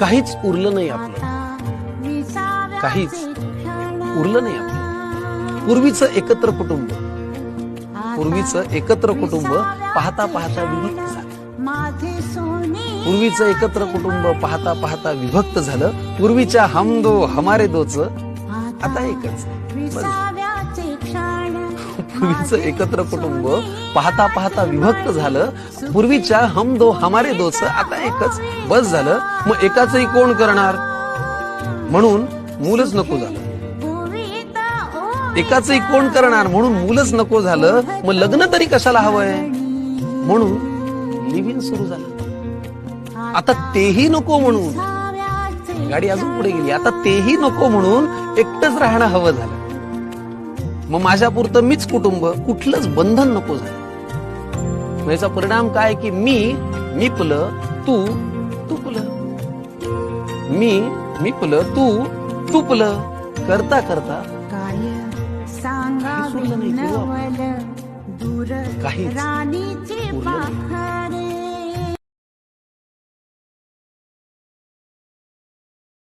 काहीच उरलं नाही आपलं. काहीच उरलं नाही आपलं. पूर्वीचं एकत्र कुटुंब. पूर्वीचं एकत्र कुटुंब पाहता पाहता विभक्त झालं. पूर्वीचं एकत्र कुटुंब पाहता पाहता विभक्त झालं. पूर्वीच्या हम दो हमारे दोच. आता एकच. पूर्वीचं एकत्र कुटुंब पाहता पाहता विभक्त झालं. पूर्वीच्या हम दो हमारे दोच आता एकच बस झालं. मग एकाचही कोण करणार? म्हणून मूलच नको झालं. एकाचही कोण करणार? म्हणून मूलच नको झालं. मग लग्न तरी कशाला हवंय? म्हणून लिव्हिंग सुरू झालं. आता तेही नको म्हणून. गाडी अजून पुढे गेली. आता तेही नको म्हणून एकटंच राहणं हवं झालं. मग माझ्या पुरतं मीच कुटुंब कुठलंच बंधन नको झालं. याचा परिणाम काय की मी मिपलं तू तुपलं. मी मिपलं तू तुपलं. करता करता. सांगा काहीच उरलं नाही, विनवल दूर काहीच राणीची उरलं नाही.